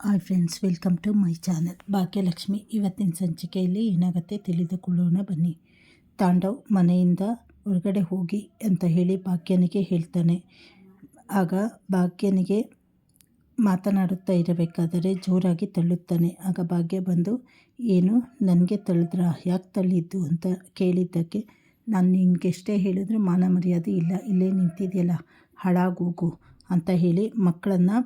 Hi friends, welcome to my channel. Bhagyalakshmi, ಇವತ್ತಿನ ಸಂಚಿಕೆಯಲ್ಲಿ ಏನಾಗುತ್ತೆ ತಿಳಿದುಕೊಳ್ಳೋಣ ಬನ್ನಿ. ತಾಂಡವ್ ಮನೆಯಿಂದ ಹೊರಗಡೆ ಹೋಗಿ ಅಂತ ಹೇಳಿ ಭಾಗ್ಯನಿಗೆ ಹೇಳ್ತಾನೆ. ಆಗ ಭಾಗ್ಯನಿಗೆ ಮಾತನಾಡುತ್ತಾ ಇರಬೇಕಾದರೆ ಜೋರಾಗಿ ತಳ್ಳುತ್ತಾನೆ. ಆಗ ಭಾಗ್ಯ ಬಂದು, ಏನು, ನನಗೆ ತಳ್ಳಿದ್ರ? ಯಾಕೆ ತಳ್ಳಿದ್ದು? ಅಂತ ಕೇಳಿದ್ದಕ್ಕೆ, ನಾನು ನಿನಗೆಷ್ಟೇ ಹೇಳಿದ್ರು ಮಾನ ಮರ್ಯಾದೆ ಇಲ್ಲ. ಇಲ್ಲೇ ನಿಂತಿದೆಯಲ್ಲ ಹಾಳಾಗೋಗು ಅಂತ ಹೇಳಿ ಮಕ್ಕಳನ್ನು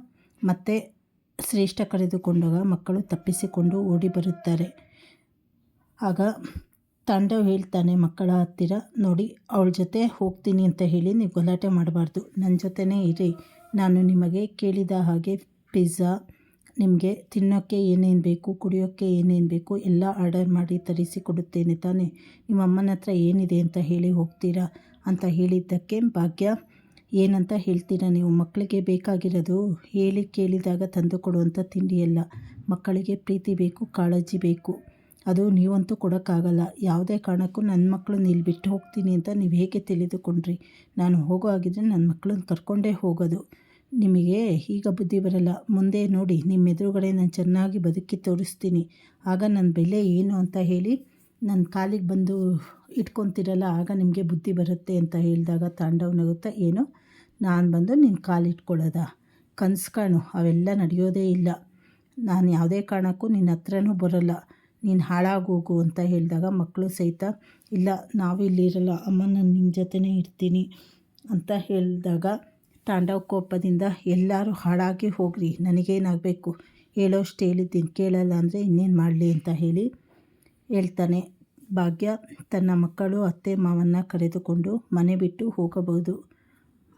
ಮತ್ತೆ ಶ್ರೇಷ್ಠ ಕರೆದುಕೊಂಡಾಗ ಮಕ್ಕಳು ತಪ್ಪಿಸಿಕೊಂಡು ಓಡಿ ಬರುತ್ತಾರೆ. ಆಗ ತಾಂಡವ್ ಹೇಳ್ತಾನೆ, ಮಕ್ಕಳ ಹತ್ತಿರ ನೋಡಿ, ಅವಳ ಜೊತೆ ಹೋಗ್ತೀನಿ ಅಂತ ಹೇಳಿ ನೀವು ಗಲಾಟೆ ಮಾಡಬಾರ್ದು. ನನ್ನ ಜೊತೆನೇ ಇರಿ. ನಾನು ನಿಮಗೆ ಕೇಳಿದ ಹಾಗೆ ಪಿಜ್ಜಾ ನಿಮಗೆ ತಿನ್ನೋಕ್ಕೆ ಏನೇನು ಬೇಕು ಕುಡಿಯೋಕ್ಕೆ ಏನೇನು ಬೇಕು, ಎಲ್ಲ ಆರ್ಡರ್ ಮಾಡಿ ತರಿಸಿ ಕೊಡುತ್ತೇನೆ ತಾನೇ. ನಿಮ್ಮ ಅಮ್ಮನ ಹತ್ರ ಏನಿದೆ ಅಂತ ಹೇಳಿ ಹೋಗ್ತೀರಾ? ಅಂತ ಹೇಳಿದ್ದಕ್ಕೆ ಭಾಗ್ಯ ಏನಂತ ಹೇಳ್ತೀರಾ ನೀವು? ಮಕ್ಕಳಿಗೆ ಬೇಕಾಗಿರೋದು ಹೇಳಿ ಕೇಳಿದಾಗ ತಂದು ಕೊಡುವಂಥ ತಿಂಡಿಯಲ್ಲ. ಮಕ್ಕಳಿಗೆ ಪ್ರೀತಿ ಬೇಕು, ಕಾಳಜಿ ಬೇಕು. ಅದು ನೀವಂತೂ ಕೊಡೋಕ್ಕಾಗಲ್ಲ. ಯಾವುದೇ ಕಾರಣಕ್ಕೂ ನನ್ನ ಮಕ್ಕಳನ್ನ ಇಲ್ಲಿ ಬಿಟ್ಟು ಹೋಗ್ತೀನಿ ಅಂತ ನೀವು ಹೇಗೆ ತಿಳಿದುಕೊಂಡ್ರಿ? ನಾನು ಹೋಗೋ ಆಗಿದ್ರೆ ನನ್ನ ಮಕ್ಕಳನ್ನ ಕರ್ಕೊಂಡೇ ಹೋಗೋದು. ನಿಮಗೆ ಈಗ ಬುದ್ಧಿ ಬರಲ್ಲ. ಮುಂದೆ ನೋಡಿ ನಿಮ್ಮ ಎದುರುಗಡೆ ನಾನು ಚೆನ್ನಾಗಿ ಬದುಕಿ ತೋರಿಸ್ತೀನಿ. ಆಗ ನನ್ನ ಬೆಲೆ ಏನು ಅಂತ ಹೇಳಿ ನನ್ನ ಕಾಲಿಗೆ ಬಂದು ಇಟ್ಕೊತಿರಲ್ಲ, ಆಗ ನಿಮಗೆ ಬುದ್ಧಿ ಬರುತ್ತೆ ಅಂತ ಹೇಳಿದಾಗ ತಾಂಡವ್ ನಗುತ್ತಾ, ಏನು? ನಾನು ಬಂದು ನಿನ್ನ ಕಾಲಿಟ್ಕೊಳ್ಳೋದ ಕನ್ಸು ಕಾಣು, ಅವೆಲ್ಲ ನಡೆಯೋದೇ ಇಲ್ಲ. ನಾನು ಯಾವುದೇ ಕಾರಣಕ್ಕೂ ನಿನ್ನ ಹತ್ರನೂ ಬರೋಲ್ಲ. ನೀನು ಹಾಳಾಗೋಗು ಅಂತ ಹೇಳಿದಾಗ ಮಕ್ಕಳು ಸಹಿತ, ಇಲ್ಲ, ನಾವು ಇಲ್ಲಿರಲ್ಲ ಅಮ್ಮ, ನಾನು ನಿಮ್ಮ ಜೊತೆನೇ ಇರ್ತೀನಿ ಅಂತ ಹೇಳಿದಾಗ ತಾಂಡವ ಕೋಪದಿಂದ, ಎಲ್ಲರೂ ಹಾಳಾಗಿ ಹೋಗ್ರಿ, ನನಗೇನಾಗಬೇಕು? ಹೇಳೋಷ್ಟು ಹೇಳಿದ್ದೀನಿ, ಕೇಳಲ್ಲ ಅಂದರೆ ಇನ್ನೇನು ಮಾಡಲಿ? ಅಂತ ಹೇಳಿ ಹೇಳ್ತಾನೆ, ಭಾಗ್ಯ, ತನ್ನ ಮಕ್ಕಳು ಅತ್ತೆ ಮಾವನ್ನ ಕರೆದುಕೊಂಡು ಮನೆ ಬಿಟ್ಟು ಹೋಗಬಹುದು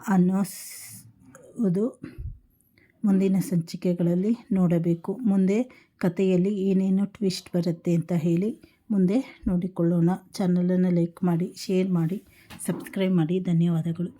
ಅನ್ನೋದು ಮುಂದಿನ ಸಂಚಿಕೆಗಳಲ್ಲಿ ನೋಡಬೇಕು. ಮುಂದೆ ಕಥೆಯಲ್ಲಿ ಏನೇನು ಟ್ವಿಸ್ಟ್ ಬರುತ್ತೆ ಅಂತ ಹೇಳಿ ಮುಂದೆ ನೋಡಿಕೊಳ್ಳೋಣ. ಚಾನಲನ್ನು ಲೈಕ್ ಮಾಡಿ, ಶೇರ್ ಮಾಡಿ, ಸಬ್ಸ್ಕ್ರೈಬ್ ಮಾಡಿ. ಧನ್ಯವಾದಗಳು.